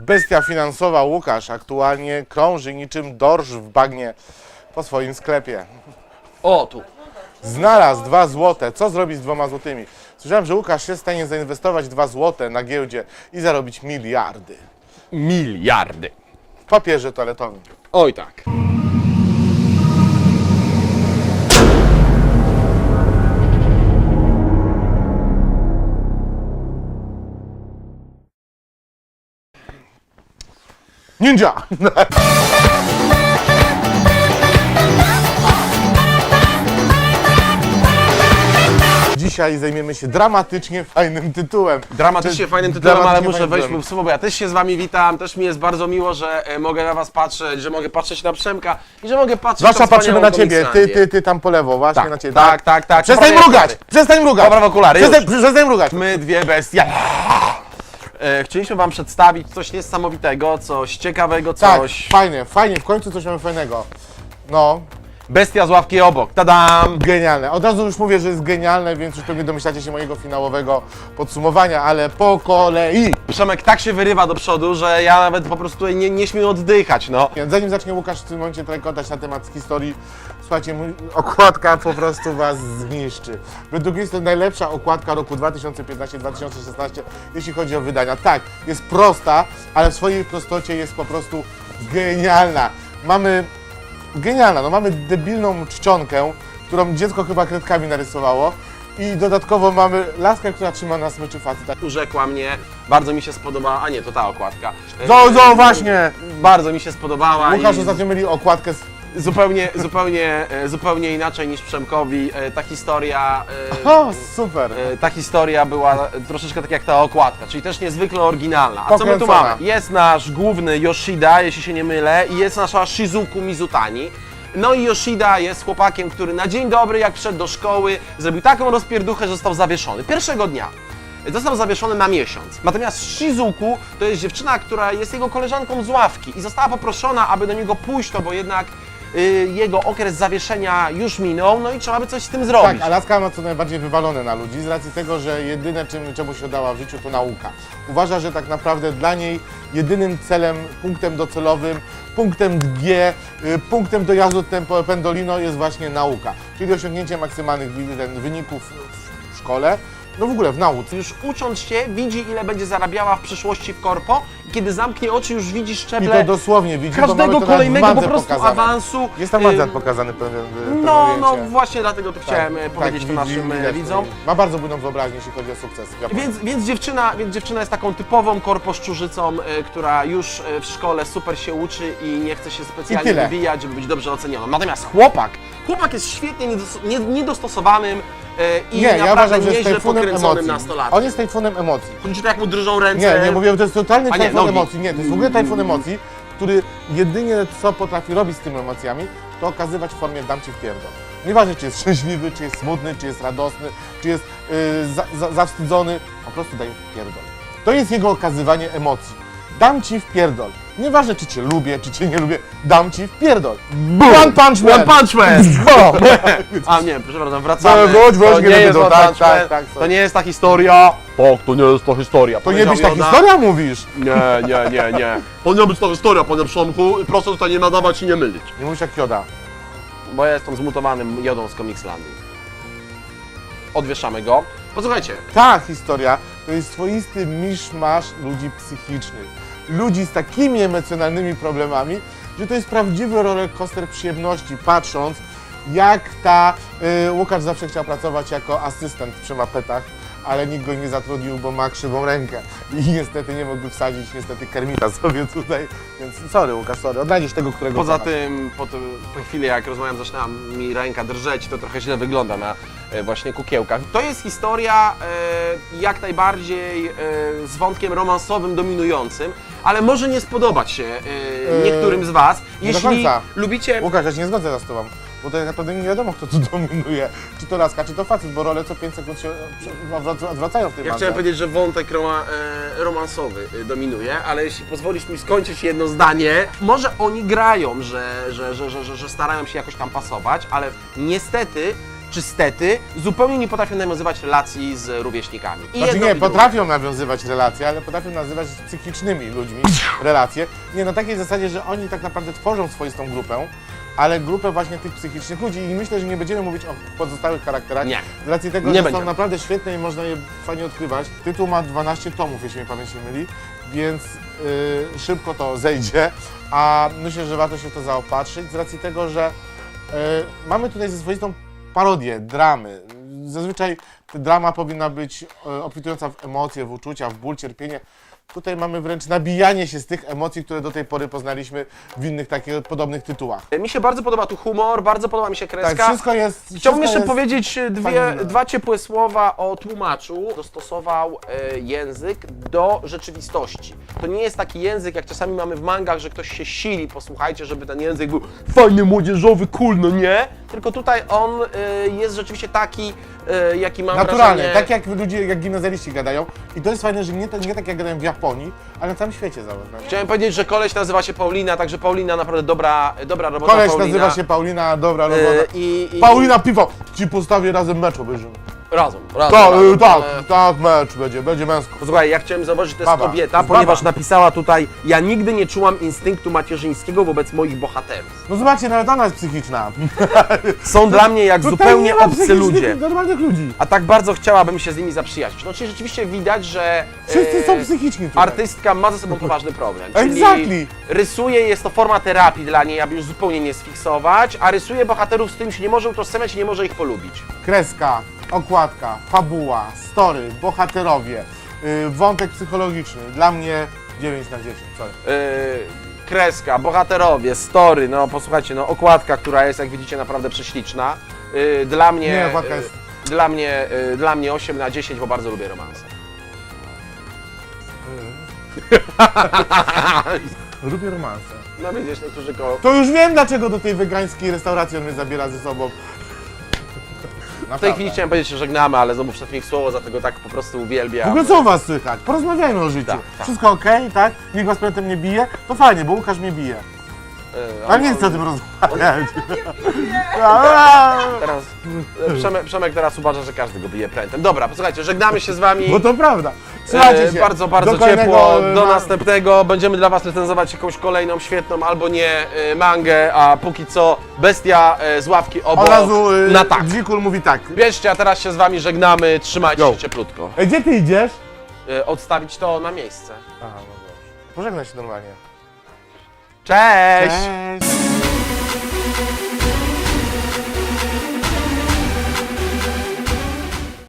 Bestia finansowa Łukasz aktualnie krąży niczym dorsz w bagnie po swoim sklepie. O, tu. Znalazł dwa złote. Co zrobić z dwoma złotymi? Słyszałem, że Łukasz jest w stanie zainwestować dwa złote na giełdzie i zarobić miliardy. Miliardy. W papierze toaletowym. Oj tak. Ninja! Dzisiaj zajmiemy się dramatycznie fajnym tytułem. Dramatycznie Czy- fajnym tytułem, ale dramatycznie muszę fajnym wejść tytułem. w słowo, bo ja też się z wami witam, też mi jest bardzo miło, że e, mogę na was patrzeć, że mogę patrzeć na Przemka i że mogę patrzeć Zwłaszcza na patrzymy na wspaniałą ciebie, ty, ty, ty tam po lewo, właśnie Tak, na ciebie. tak, tak, tak. Przestań mrugać! Przestań mrugać! Popraw okulary, Przestań, już. przestań mrugać! My dwie bestie. E, Chcieliśmy wam przedstawić coś niesamowitego, coś ciekawego, Tak, coś... fajnie, fajnie, w końcu coś mamy fajnego. No, Bestia z ławki obok, tadam! genialne. Od razu już mówię, że jest genialne, więc już pewnie domyślacie się mojego finałowego podsumowania, ale po kolei. Przemek tak się wyrywa do przodu, że ja nawet po prostu tutaj nie, nie śmiem oddychać, no. Zanim zacznie Łukasz w tym momencie trajkotać na temat historii, słuchajcie, mój, okładka po prostu was zniszczy. Według mnie jest to najlepsza okładka roku 2015-2016, jeśli chodzi o wydania. Tak, jest prosta, ale w swojej prostocie jest po prostu genialna. Mamy, genialna, no mamy debilną czcionkę, którą dziecko chyba kredkami narysowało i dodatkowo mamy laskę, która trzyma na smyczy faceta. Urzekła mnie, bardzo mi się spodobała, a nie, to ta okładka. No, no właśnie! Bardzo mi się spodobała Łukasz i ostatnio mieli okładkę z zupełnie, zupełnie, e, zupełnie inaczej niż Przemkowi. E, Ta historia, e, O, super! e, ta historia była troszeczkę tak jak ta okładka, czyli też niezwykle oryginalna. A co my tu Pokręcona. mamy? Jest nasz główny Yoshida, jeśli się nie mylę, i jest nasza Shizuku Mizutani. No i Yoshida jest chłopakiem, który na dzień dobry, jak wszedł do szkoły, zrobił taką rozpierduchę, że został zawieszony. Pierwszego dnia. Został zawieszony na miesiąc. Natomiast Shizuku to jest dziewczyna, która jest jego koleżanką z ławki i została poproszona, aby do niego pójść, to bo jednak y, jego okres zawieszenia już minął, no i trzeba by coś z tym zrobić. Tak, Alaska ma co najbardziej wywalone na ludzi z racji tego, że jedyne czym, czemu się dała w życiu to nauka. Uważa, że tak naprawdę dla niej jedynym celem, punktem docelowym, punktem G, y, punktem dojazdu tempo pendolino jest właśnie nauka. Czyli osiągnięcie maksymalnych wi- ten, wyników w- szkole, no w ogóle w nauce. Już ucząc się, widzi ile będzie zarabiała w przyszłości w korpo kiedy zamknie oczy, już widzi I szczeble to dosłownie widzi, bo mamy każdego to w kolejnego po prostu pokazane. awansu. Jest tam mandat Ym, pokazany pewien, pewien No, no właśnie dlatego to chciałem Tak, e, powiedzieć tak, to naszym e, widać widzom. to. Ma bardzo bujną wyobraźnię, jeśli chodzi o sukces. w Japonii. Więc, więc, dziewczyna, więc dziewczyna jest taką typową korposzczurzycą, e, która już e, w szkole super się uczy i nie chce się I specjalnie tyle. wybijać, żeby być dobrze ocenioną. Natomiast chłopak, chłopak jest świetnie niedos- nie- niedostosowanym e, i Nie, ja uważam, że jest tajfunem emocji. nastolatkiem. On jest tajfunem emocji. Chodzi to jak mu drżą ręce. Nie, nie mówię, to jest totalny A nie, tajfun nogi. emocji. Nie, to jest w ogóle tajfun emocji, który jedynie co potrafi robić z tymi emocjami, to okazywać w formie dam ci w pierdol. Nieważne, czy jest szczęśliwy, czy jest smutny, czy jest radosny, czy jest yy, za, za, zawstydzony, po prostu daj w pierdol. To jest jego okazywanie emocji. Dam ci w pierdol. Nieważne, czy cię lubię, czy cię nie lubię, dam ci w pierdol. One punch man! One Punch Man! Bom! A nie, proszę bardzo, wracamy. No, wróć, wróć, to kiedy nie jest One tak, Punch tak, Man. tak, To sorry. nie jest ta historia. Tak, to nie jest ta historia. To nie być ta Joda. historia, mówisz? Nie, nie, nie, nie. To nie być ta historia, panie Przemku. Proszę tutaj nie nadawać i nie mylić. Nie mówisz jak Joda. Bo ja jestem zmutowanym jodą z Comicslandii. Odwieszamy go. Posłuchajcie, Ta historia to jest swoisty miszmasz ludzi psychicznych. Ludzi z takimi emocjonalnymi problemami, że to jest prawdziwy rollercoaster przyjemności, patrząc jak ta... Y, Łukasz zawsze chciał pracować jako asystent przy mapetach, ale nikt go nie zatrudnił, bo ma krzywą rękę. I niestety nie mógłby wsadzić niestety Kermita sobie tutaj. Więc sorry Łukasz, sorry, odnajdziesz tego, którego poza kochasz. tym, po, tym, po chwili jak rozmawiam, zaczyna mi ręka drżeć, to trochę źle wygląda na e, właśnie kukiełkach. To jest historia e, jak najbardziej e, z wątkiem romansowym dominującym, ale może nie spodobać się e, E, niektórym z Was. do Jeśli końca. lubicie Łukasz, ja się nie zgodzę z tobą, bo tak naprawdę nie wiadomo, kto tu dominuje. Czy to laska, czy to facet, bo role co 5 sekund się odwrac- odwracają w tej Ja bandze. chciałem powiedzieć, że wątek roma, e, romansowy e, dominuje, ale jeśli pozwolisz mi skończyć jedno zdanie, może oni grają, że, że, że, że, że, że starają się jakoś tam pasować, ale niestety czy stety, zupełnie nie potrafią nawiązywać relacji z rówieśnikami. I Znaczy jedno, nie, i drugie. potrafią nawiązywać relacje, ale potrafią nazywać z psychicznymi ludźmi relacje. Nie, na takiej zasadzie, że oni tak naprawdę tworzą swoistą grupę, ale grupę właśnie tych psychicznych ludzi i myślę, że nie będziemy mówić o pozostałych charakterach. Nie. Z racji tego, Nie że będziemy. są naprawdę świetne i można je fajnie odkrywać. Tytuł ma 12 tomów, jeśli mnie pamięć nie myli, więc yy, szybko to zejdzie, a myślę, że warto się w to zaopatrzyć z racji tego, że yy, mamy tutaj ze swoistą parodię, dramy. Zazwyczaj drama powinna być e, obfitująca w emocje, w uczucia, w ból, cierpienie. Tutaj mamy wręcz nabijanie się z tych emocji, które do tej pory poznaliśmy w innych takich podobnych tytułach. Mi się bardzo podoba tu humor, bardzo podoba mi się kreska. Tak, wszystko jest. Chciałbym wszystko jeszcze jest... powiedzieć e, dwie, fajne. dwa ciepłe słowa o tłumaczu. Dostosował e, język do rzeczywistości. To nie jest taki język, jak czasami mamy w mangach, że ktoś się sili, posłuchajcie, żeby ten język był fajny, młodzieżowy, cool, no nie. Tylko tutaj on e, jest rzeczywiście taki, e, jaki mam Naturalne, wrażenie... tak jak ludzie, jak gimnazjaliści gadają. I to jest fajne, że nie, to, nie tak jak gadają w Japonii, ale na całym świecie zauważ. Chciałem powiedzieć, że koleś nazywa się Paulina, także Paulina naprawdę dobra, dobra robota. Koleś Paulina. nazywa się Paulina, dobra robota. i, i, Paulina Piwo, ci postawię razem mecz obejrzymy. Razem, razem. Tak, razem. y, tak, E, tak, mecz będzie, będzie męsko. Posłuchaj, ja chciałem zobaczyć, że to jest Baba. kobieta, ponieważ baba. napisała tutaj, ja nigdy nie czułam instynktu macierzyńskiego wobec moich bohaterów. No zobaczcie, nawet ona jest psychiczna. Są dla mnie jak zupełnie obcy ludzie. Normalnych ludzi. A tak bardzo chciałabym się z nimi zaprzyjaźnić. No czyli rzeczywiście widać, że Wszyscy e, są psychiczni tutaj. artystka ma ze sobą poważny problem. Czyli Exactly. rysuje, jest to forma terapii dla niej, aby już zupełnie nie sfiksować, a rysuje bohaterów, z którymi się nie może utożsamiać i nie może ich polubić. Kreska, okładka, fabuła, story, bohaterowie, yy, wątek psychologiczny. Dla mnie 9 na 10. Sorry. Yy, kreska, bohaterowie, story, no posłuchajcie, no okładka, która jest, jak widzicie, naprawdę prześliczna. Yy, dla mnie, Nie, okładka yy, jest- dla mnie, yy, dla mnie 8 na 10, bo bardzo lubię romanse. Lubię romanse. No widzisz, niektórzy koło... To już wiem, dlaczego do tej wegańskiej restauracji on mnie zabiera ze sobą. W tej chwili chciałem powiedzieć, że żegnamy, ale znowu wszedł mi w słowo, za tego tak po prostu W uwielbiam. ogóle co u was słychać? Porozmawiajmy o życiu. Tak, tak. Wszystko ok, tak? Nikt was pamiętam nie bije? To fajnie, bo Łukasz mnie bije. On- nie chcę o tym rozmawiać. Teraz, e, Przemek, Przemek teraz uważa, że każdy go bije prętem. Dobra, posłuchajcie, żegnamy się z wami. Bo to prawda. Trzymajcie E, się. Bardzo, bardzo Do kolejnego, ciepło. e, Do ma- następnego. Będziemy dla Was recenzować jakąś kolejną, świetną albo nie e, mangę, a póki co bestia e, z ławki obok Od razu y, na tak. Dzikul mówi tak. Bierzcie, a teraz się z Wami żegnamy. Trzymajcie Go. się cieplutko. Ej, gdzie ty idziesz? E, Odstawić to na miejsce. Aha, no dobrze. Pożegnaj się normalnie. Cześć!